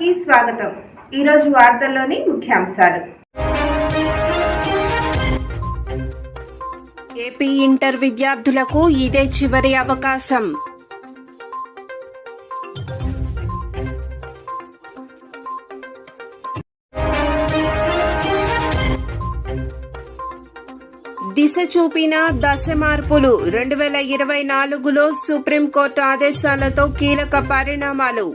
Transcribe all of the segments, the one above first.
కి స్వాగతం. ఈరోజు వార్తల్లోని ముఖ్యాంశాలు. ఏపీ ఇంటర్ విద్యార్థులకు ఇదే చివరి అవకాశం. దిశ చూపిన దశ మార్పులు. రెండు వేల ఇరవై నాలుగులో సుప్రీంకోర్టు ఆదేశాలతో కీలక పరిణామాలు.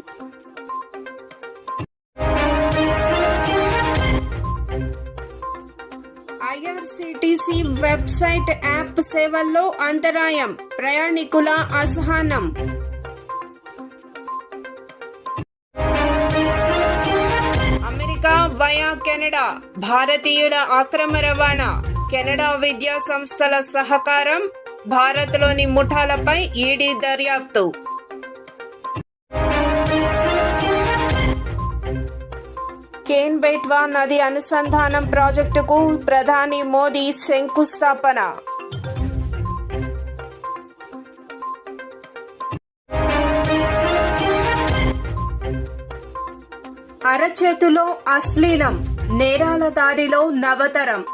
ఐఆర్సిటిసి వెబ్సైట్ యాప్ సేవల్లో అంతరాయం. ప్రయాణికుల అసహనం. America via Canada. భారతీయుల అక్రమ రవాణా. కెనడా విద్యా సంస్థల సహకారం. భారత్లోని ముఠాలపై ఈడీ దర్యాప్తు. కేన్ బెట్వా నది అనుసంధానం ప్రాజెక్టుకు ప్రధాని మోదీ శంకుస్థాపన. అరచేతిలో అశ్లీలం నేరాల దారిలో నవతరం.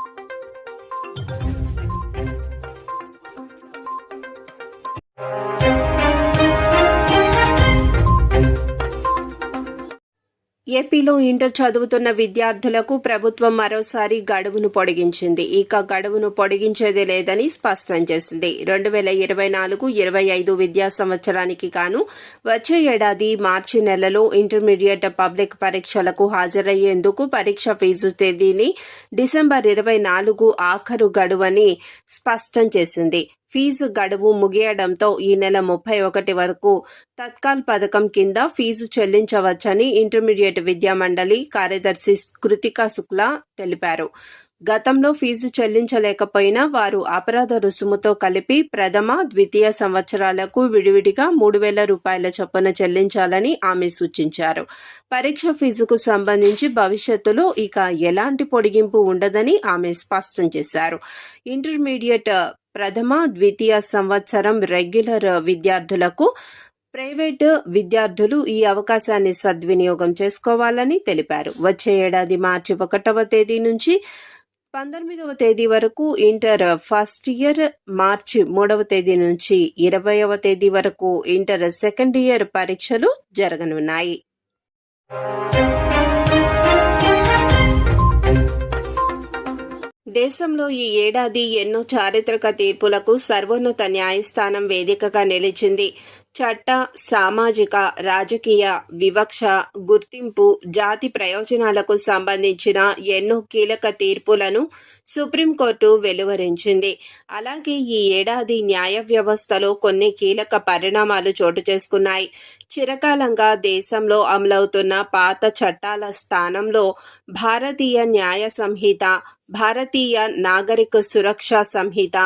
ఏపీలో ఇంటర్ చదువుతున్న విద్యార్థులకు ప్రభుత్వం మరోసారి గడువును పొడిగించింది. ఇక గడువును పొడిగించేదే లేదని స్పష్టం చేసింది. రెండు వేల ఇరవై నాలుగు ఇరవై ఐదు విద్యా సంవత్సరానికి గాను వచ్చే ఏడాది మార్చి నెలలో ఇంటర్మీడియట్ పబ్లిక్ పరీక్షలకు హాజరయ్యేందుకు పరీక్ష ఫీజు తేదీని డిసెంబర్ ఇరవై నాలుగు ఆఖరు గడువని స్పష్టం చేసింది. ఫీజు గడువు ముగియడంతో ఈ నెల ముప్పై ఒకటి వరకు తత్కాల్ పథకం కింద ఫీజు చెల్లించవచ్చని ఇంటర్మీడియట్ విద్యా మండలి కార్యదర్శి కృతికా శుక్లా తెలిపారు. గతంలో ఫీజు చెల్లించలేకపోయినా వారు అపరాధ రుసుముతో కలిపి ప్రథమ ద్వితీయ సంవత్సరాలకు విడివిడిగా మూడు వేల రూపాయల చొప్పున చెల్లించాలని ఆమె సూచించారు. పరీక్ష ఫీజుకు సంబంధించి భవిష్యత్తులో ఇక ఎలాంటి పొడిగింపు ఉండదని ఆమె స్పష్టం చేశారు. ఇంటర్మీడియట్ ప్రథమ ద్వితీయ సంవత్సరం రెగ్యులర్ విద్యార్థులకు ప్రైవేటు విద్యార్థులు ఈ అవకాశాన్ని సద్వినియోగం చేసుకోవాలని తెలిపారు. వచ్చే ఏడాది మార్చి ఒకటవ తేదీ నుంచి పంతొమ్మిదవ తేదీ వరకు ఇంటర్ ఫస్ట్ ఇయర్ మార్చి మూడవ తేదీ నుంచి ఇరవైవ తేదీ వరకు ఇంటర్ సెకండ్ ఇయర్ పరీక్షలు జరగనున్నాయి. దేశంలో ఈ ఏడాది ఎన్నో చారిత్రక తీర్పులకు సర్వోన్నత న్యాయస్థానం వేదికగా నిలిచింది. చట్ట సామాజిక రాజకీయ వివక్ష గుర్తింపు జాతి ప్రయోజనాలకు సంబంధించిన ఎన్నో కీలక తీర్పులను సుప్రీంకోర్టు వెలువరించింది. అలాగే ఈ ఏడాది న్యాయ వ్యవస్థలో కొన్ని కీలక పరిణామాలు చోటు చేసుకున్నాయి. చిరకాలంగా దేశంలో అమలవుతున్న పాత చట్టాల స్థానంలో భారతీయ న్యాయ సంహిత భారతీయ నాగరిక సురక్ష సంహిత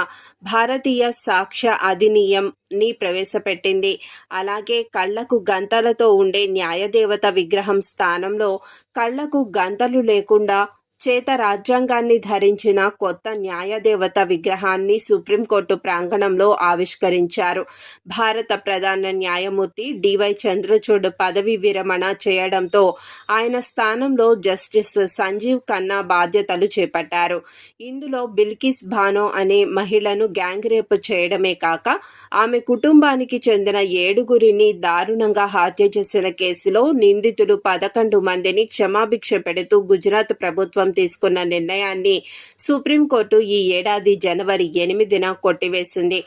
భారతీయ సాక్ష్య అధినియం ని ప్రవేశపెట్టింది. అలాగే కళ్ళకు గంతలతో ఉండే న్యాయదేవత విగ్రహం స్థానంలో కళ్ళకు గంతలు లేకుండా చేత రాజ్యాంగాన్ని ధరించిన కొత్త న్యాయదేవత విగ్రహాన్ని సుప్రీంకోర్టు ప్రాంగణంలో ఆవిష్కరించారు. భారత ప్రధాన న్యాయమూర్తి డివై చంద్రచూడ్ పదవి విరమణ చేయడంతో ఆయన స్థానంలో జస్టిస్ సంజీవ్ ఖన్నా బాధ్యతలు చేపట్టారు. ఇందులో బిల్కిస్ భానో అనే మహిళను గ్యాంగ్ రేప్ చేయడమే కాక ఆమె కుటుంబానికి చెందిన ఏడుగురిని దారుణంగా హత్య చేసిన కేసులో నిందితులు పదకొండు మందిని క్షమాభిక్ష పెడుతూ గుజరాత్ ప్రభుత్వం తీసుకున్న నిర్ణయాన్ని సుప్రీంకోర్టు ఈ ఏడాది జనవరి ఎనిమిదిన కొట్టివేసింది.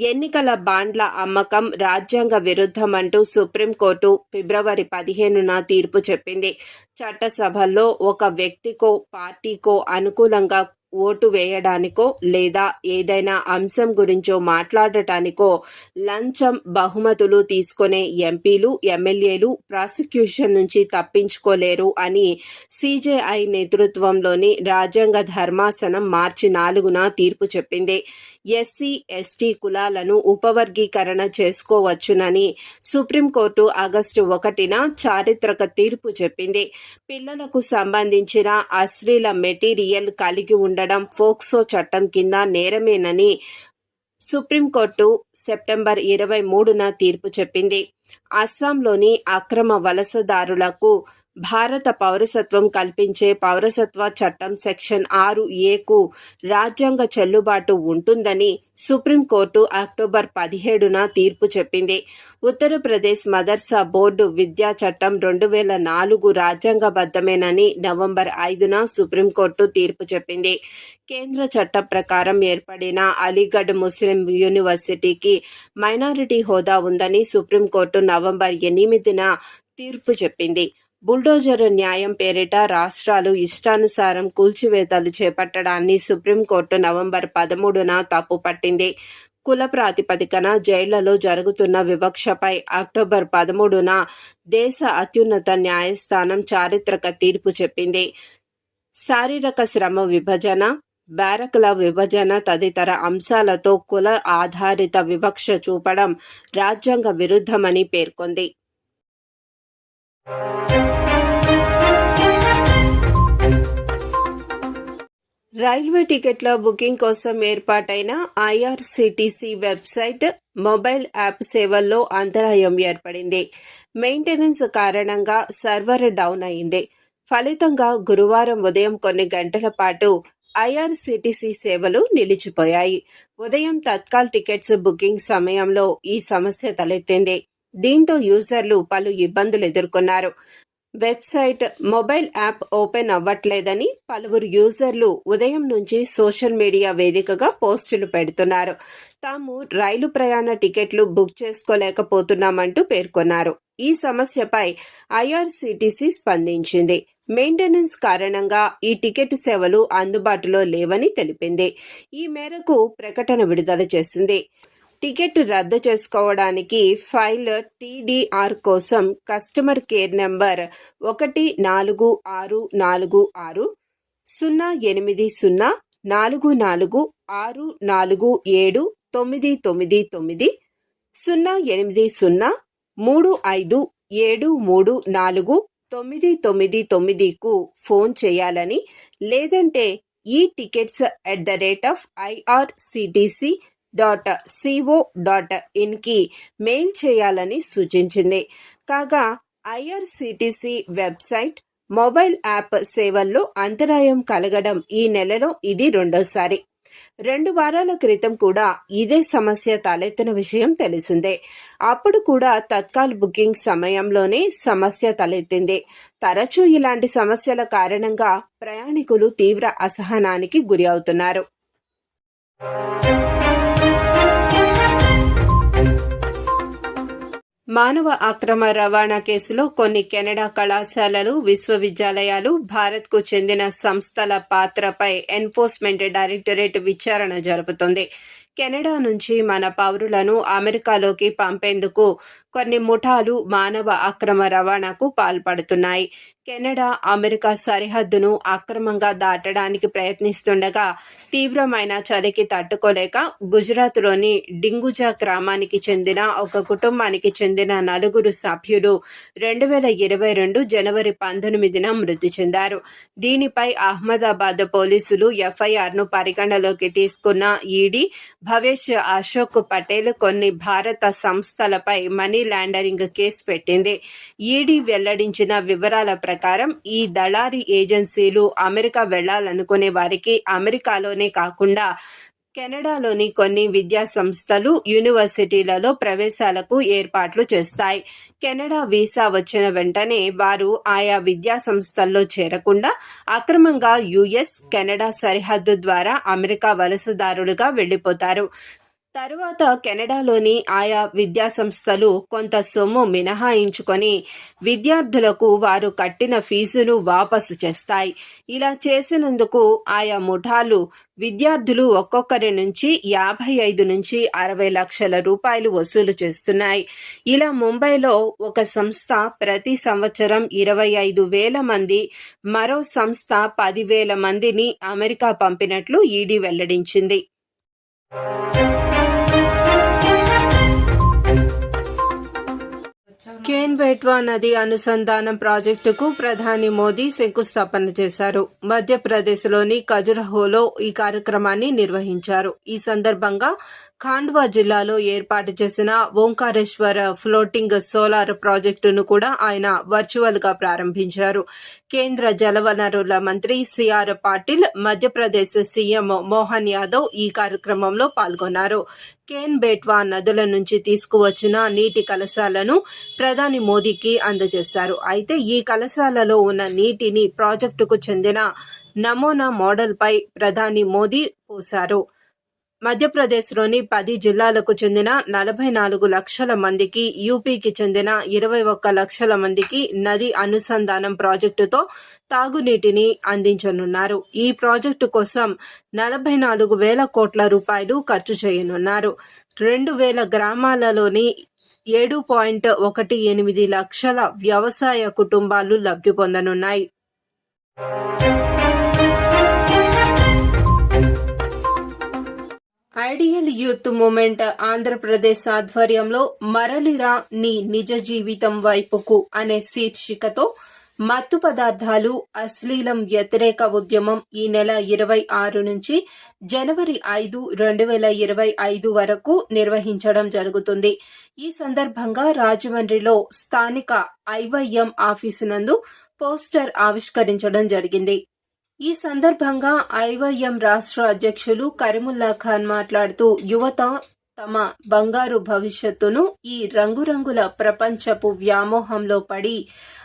ఎన్నికల బాండ్ల అమ్మకం రాజ్యాంగ విరుద్ధమంటూ సుప్రీంకోర్టు ఫిబ్రవరి పదిహేనున తీర్పు చెప్పింది. చట్టసభల్లో ఒక వ్యక్తికో పార్టీకో అనుకూలంగా ఓటు వేయడానికో లేదా ఏదైనా అంశం గురించో మాట్లాడటానికో లంచం బహుమతులు తీసుకునే ఎంపీలు ఎమ్మెల్యేలు ప్రాసిక్యూషన్ నుంచి తప్పించుకోలేరు అని సిజేఐ నేతృత్వంలోని రాజ్యాంగ ధర్మాసనం మార్చి నాలుగున తీర్పు చెప్పింది. ఎస్సీ ఎస్టీ కులాలను ఉపవర్గీకరణ చేసుకోవచ్చునని సుప్రీంకోర్టు ఆగస్టు ఒకటిన చారిత్రక తీర్పు చెప్పింది. పిల్లలకు సంబంధించిన అశ్లీల మెటీరియల్ కలిగి ఉండడం ఫోక్సో చట్టం కింద నేరమేనని సుప్రీంకోర్టు సెప్టెంబర్ ఇరవై మూడున తీర్పు చెప్పింది. అస్సాంలోని అక్రమ వలసదారులకు భారత పౌరసత్వం కల్పించే పౌరసత్వ చట్టం సెక్షన్ ఆరు ఏకు రాజ్యాంగ చెల్లుబాటు ఉంటుందని సుప్రీంకోర్టు అక్టోబర్ పదిహేడున తీర్పు చెప్పింది. ఉత్తరప్రదేశ్ మదర్సా బోర్డు విద్యా చట్టం రెండు వేల నాలుగు రాజ్యాంగబద్ధమేనని నవంబర్ ఐదున సుప్రీంకోర్టు తీర్పు చెప్పింది. కేంద్ర చట్టం ప్రకారం ఏర్పడిన అలీగఢ్ ముస్లిం యూనివర్సిటీకి మైనారిటీ హోదా ఉందని సుప్రీంకోర్టు నవంబర్ ఎనిమిదిన తీర్పు చెప్పింది. బుల్డోజర్ న్యాయం పేరిట రాష్ట్రాలు ఇష్టానుసారం కూల్చివేతలు చేపట్టడాన్ని సుప్రీంకోర్టు నవంబర్ పదమూడున తప్పుపట్టింది కుల ప్రాతిపదికన జైళ్ళలో జరుగుతున్న వివక్షపై అక్టోబర్ పదమూడున దేశ అత్యున్నత న్యాయస్థానం చారిత్రక తీర్పు చెప్పింది. శారీరక శ్రమ విభజన బ్యారకుల విభజన తదితర అంశాలతో కుల ఆధారిత వివక్ష చూపడం రాజ్యాంగ విరుద్ధమని పేర్కొంది. రైల్వే టికెట్ల బుకింగ్ కోసం ఏర్పాటైన ఐఆర్సీటీసీ వెబ్సైట్ మొబైల్ యాప్ సేవల్లో అంతరాయం ఏర్పడింది. మెయింటెనెన్స్ కారణంగా సర్వర్ డౌన్ అయింది. ఫలితంగా గురువారం ఉదయం కొన్ని గంటల పాటు ఐఆర్సీటీసీ సేవలు నిలిచిపోయాయి. ఉదయం తత్కాల్ టికెట్స్ బుకింగ్ సమయంలో ఈ సమస్య తలెత్తింది. దీంతో యూజర్లు పలు ఇబ్బందులు ఎదుర్కొన్నారు. వెబ్సైట్ మొబైల్ యాప్ ఓపెన్ అవ్వట్లేదని పలువురు యూజర్లు ఉదయం నుంచి సోషల్ మీడియా వేదికగా పోస్టులు పెడుతున్నారు. తాము రైలు ప్రయాణ టికెట్లు బుక్ చేసుకోలేకపోతున్నామంటూ పేర్కొన్నారు. ఈ సమస్యపై ఐఆర్సీటీసీ స్పందించింది. మెయింటెనెన్స్ కారణంగా ఈ టికెట్ సేవలు అందుబాటులో లేవని తెలిపింది. ఈ మేరకు ప్రకటన విడుదల చేసింది. టికెట్ రద్దు చేసుకోవడానికి ఫైల్ టీడీఆర్ కోసం కస్టమర్ కేర్ నెంబర్ ఒకటి నాలుగు ఆరు నాలుగు ఆరు సున్నా ఎనిమిది సున్నా నాలుగు నాలుగు ఆరు నాలుగు ఏడు తొమ్మిది తొమ్మిది తొమ్మిది సున్నా ఎనిమిది సున్నా మూడు ఐదు ఏడు మూడు నాలుగు తొమ్మిది తొమ్మిది తొమ్మిదికు ఫోన్ చేయాలని లేదంటే ఈ tickets at the rate of IRCTC dot CO dot ఇన్కి mail చేయాలని సూచించింది. కాగా ఐఆర్సిటిసి వెబ్సైట్ మొబైల్ యాప్ సేవల్లో అంతరాయం కలగడం ఈ నెలలో ఇది రెండోసారి. రెండు వారాల క్రితం కూడా ఇదే సమస్య తలెత్తిన విషయం తెలిసిందే. అప్పుడు కూడా తత్కాల్ బుకింగ్ సమయంలోనే సమస్య తలెత్తింది. తరచూ ఇలాంటి సమస్యల కారణంగా ప్రయాణికులు తీవ్ర అసహనానికి గురి అవుతున్నారు. మానవ అక్రమ రవాణా కేసులో కొన్ని కెనడా కళాశాలలు విశ్వవిద్యాలయాలు భారత్కు చెందిన సంస్థల పాత్రపై ఎన్ఫోర్స్మెంట్ డైరెక్టరేట్ విచారణ జరుపుతోంది. కెనడా నుంచి మన పౌరులను అమెరికాలోకి పంపేందుకు కొన్ని ముఠాలు మానవ అక్రమ రవాణాకు పాల్పడుతున్నాయి. కెనడా అమెరికా సరిహద్దును అక్రమంగా దాటడానికి ప్రయత్నిస్తుండగా తీవ్రమైన చలికి తట్టుకోలేక గుజరాత్లోని డింగుజా గ్రామానికి చెందిన ఒక కుటుంబానికి చెందిన నలుగురు సభ్యులు రెండు వేల ఇరవై రెండు జనవరి పంతొమ్మిదిన మృతి చెందారు. దీనిపై అహ్మదాబాద్ పోలీసులు ఎఫ్ఐఆర్ను పరిగణలోకి తీసుకున్న ఈడీ భవేష్ అశోక్ పటేల్ కొన్ని భారత సంస్థలపై మనీ లాండరింగ్ కేసు పెట్టింది. ఈడీ వెల్లడించిన వివరాల ప్రకారం ఈ దళారీ ఏజెన్సీలు అమెరికా వెళ్ళాలనుకునే వారికి అమెరికాలోనే కాకుండా కెనడాలోని కొన్ని విద్యా సంస్థలు యూనివర్సిటీలలో ప్రవేశాలకు ఏర్పాట్లు చేస్తాయి. కెనడా వీసా వచ్చిన వెంటనే వారు ఆయా విద్యా సంస్థల్లో చేరకుండా అక్రమంగా యుఎస్ కెనడా సరిహద్దు ద్వారా అమెరికా వలసదారులుగా వెళ్ళిపోతారు తరువాత కెనడాలోని ఆయా విద్యాసంస్థలు కొంత సొమ్ము మినహాయించుకొని విద్యార్థులకు వారు కట్టిన ఫీజును వాపసు చేస్తాయి. ఇలా చేసినందుకు ఆయా ముఠాలు విద్యార్థులు ఒక్కొక్కరి నుంచి యాభై ఐదు నుంచి అరవై లక్షల రూపాయలు వసూలు చేస్తున్నాయి. ఇలా ముంబైలో ఒక సంస్థ ప్రతి సంవత్సరం ఇరవై ఐదు వేల మంది మరో సంస్థ పదివేల మందిని అమెరికా పంపినట్లు ఈడీ వెల్లడించింది. కేన్ బెట్వా నది అనుసంధానం ప్రాజెక్టుకు ప్రధాని మోదీ శంకుస్థాపన చేశారు. మధ్యప్రదేశ్లోని ఖజురహోలో ఈ కార్యక్రమాన్ని నిర్వహించారు. ఈ సందర్భంగా ఖాండ్వా జిల్లాలో ఏర్పాటు చేసిన ఓంకారేశ్వర ఫ్లోటింగ్ సోలార్ ప్రాజెక్టును కూడా ఆయన వర్చువల్గా ప్రారంభించారు. కేంద్ర జలవనరుల మంత్రి సిఆర్ పాటిల్ మధ్యప్రదేశ్ సీఎం మోహన్ యాదవ్ ఈ కార్యక్రమంలో పాల్గొన్నారు. కేన్ బేట్వా నదుల నుంచి తీసుకువచ్చిన నీటి కలశాలను ప్రధాని మోదీకి అందజేశారు. అయితే ఈ కలశాలలో ఉన్న నీటిని ప్రాజెక్టుకు చెందిన నమూనా మోడల్పై ప్రధాని మోదీ పోశారు. మధ్యప్రదేశ్లోని పది జిల్లాలకు చెందిన నలభై నాలుగు లక్షల మందికి యూపీకి చెందిన ఇరవై ఒక్క లక్షల మందికి నది అనుసంధానం ప్రాజెక్టుతో తాగునీటిని అందించనున్నారు. ఈ ప్రాజెక్టు కోసం నలభై నాలుగు వేల కోట్ల రూపాయలు ఖర్చు చేయనున్నారు. రెండు వేల గ్రామాలలోని ఏడు పాయింట్ ఒకటి ఎనిమిది లక్షల వ్యవసాయ కుటుంబాలు లబ్ధి పొందనున్నాయి. ఐడియల్ యూత్ మూమెంట్ ఆంధ్రప్రదేశ్ ఆధ్వర్యంలో మరలిరా నీ నిజ జీవితం వైపుకు అనే శీర్షికతో మత్తు పదార్థాలు అశ్లీలం వ్యతిరేక ఉద్యమం ఈ నెల ఇరవై ఆరు నుంచి జనవరి ఐదు రెండు వేల ఇరవై ఐదు వరకు నిర్వహించడం జరుగుతుంది. ఈ సందర్భంగా రాజమండ్రిలో స్థానిక ఐవైఎం ఆఫీసు నందు పోస్టర్ ఆవిష్కరించడం జరిగింది. ఈ సందర్భంగా ఐవైఎం రాష్ట్ర అధ్యక్షులు కరీముల్లా ఖాన్ మాట్లాడుతూ యువత తమ బంగారు భవిష్యత్తును ఈ రంగురంగుల ప్రపంచపు వ్యామోహంలో పడి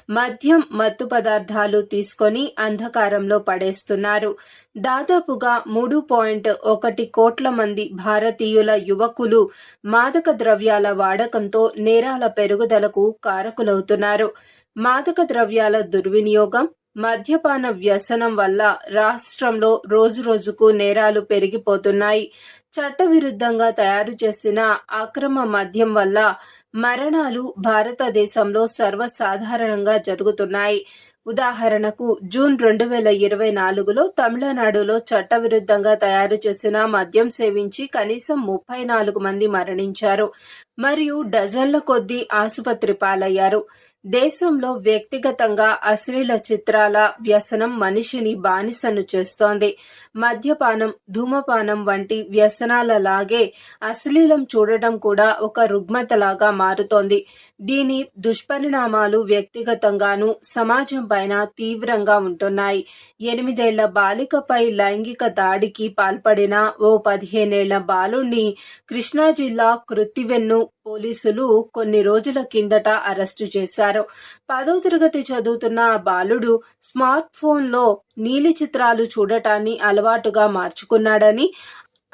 మద్యం మత్తు పదార్థాలు తీసుకొని అంధకారంలో పడేస్తున్నారు. దాదాపుగా మూడు పాయింట్ ఒకటి కోట్ల మంది భారతీయుల యువకులు మాదక ద్రవ్యాల వాడకంతో నేరాల పెరుగుదలకు కారకులవుతున్నారు. మాదక ద్రవ్యాల దుర్వినియోగం మద్యపాన వ్యసనం వల్ల రాష్ట్రంలో రోజురోజుకు నేరాలు పెరిగిపోతున్నాయి. చట్టవిరుద్ధంగా తయారు చేసిన అక్రమ మద్యం వల్ల మరణాలు భారతదేశంలో సర్వసాధారణంగా జరుగుతున్నాయి. ఉదాహరణకు జూన్ రెండు వేల ఇరవై నాలుగులో తమిళనాడులో చట్టవిరుద్ధంగా తయారు చేసిన మద్యం సేవించి కనీసం ముప్పై నాలుగు మంది మరణించారు. మరియు డజన్ల కొద్దీ ఆసుపత్రి పాలయ్యారు. దేశంలో వ్యక్తిగతంగా అశ్లీల చిత్రాల వ్యసనం మనిషిని బానిసను చేస్తోంది. మద్యపానం ధూమపానం వంటి వ్యసనాల లాగే అశ్లీలం చూడటం కూడా ఒక రుగ్మతలాగా మారుతోంది. దీని దుష్పరిణామాలు వ్యక్తిగతంగాను సమాజం పైన తీవ్రంగా ఉంటున్నాయి. ఎనిమిదేళ్ళ బాలికపై లైంగిక దాడికి పాల్పడిన ఓ పదిహేనేళ్ళ బాలుణ్ణి కృష్ణా జిల్లా కృత్తివెన్ను పోలీసులు కొన్ని రోజుల కిందట అరెస్టు చేశారు. పదో తరగతి చదువుతున్న ఆ బాలుడు స్మార్ట్ ఫోన్లో నీలి చిత్రాలు చూడటాన్ని అలవాటుగా మార్చుకున్నాడని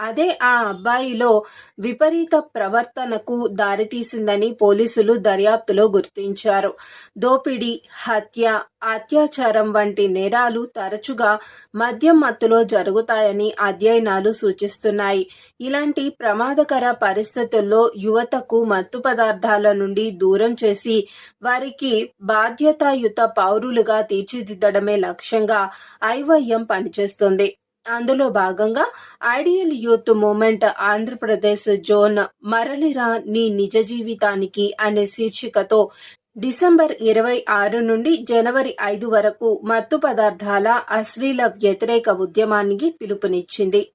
అదే ఆ అబ్బాయిలో విపరీత ప్రవర్తనకు దారితీసిందని పోలీసులు దర్యాప్తులో గుర్తించారు. దోపిడీ హత్య అత్యాచారం వంటి నేరాలు తరచుగా మద్యం మత్తులో జరుగుతాయని అధ్యయనాలు సూచిస్తున్నాయి. ఇలాంటి ప్రమాదకర పరిస్థితుల్లో యువతకు మత్తు పదార్థాల నుండి దూరం చేసి వారికి బాధ్యతాయుత పౌరులుగా తీర్చిదిద్దడమే లక్ష్యంగా ఐవైఎం పనిచేస్తుంది. అందులో భాగంగా ideal youth movement Andhra Pradesh zone మరలిరా నీ నిజ జీవితానికి అనే శీర్షికతో డిసెంబర్ ఇరవై ఆరు నుండి జనవరి ఐదు వరకు మత్తు పదార్థాల అశ్లీల వ్యతిరేక ఉద్యమానికి పిలుపునిచ్చింది.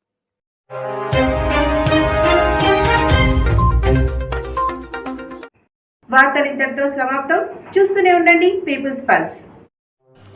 వార్తలు ఇంతటితో సమాప్తం. చూస్తూనే ఉండండి. People's pulse.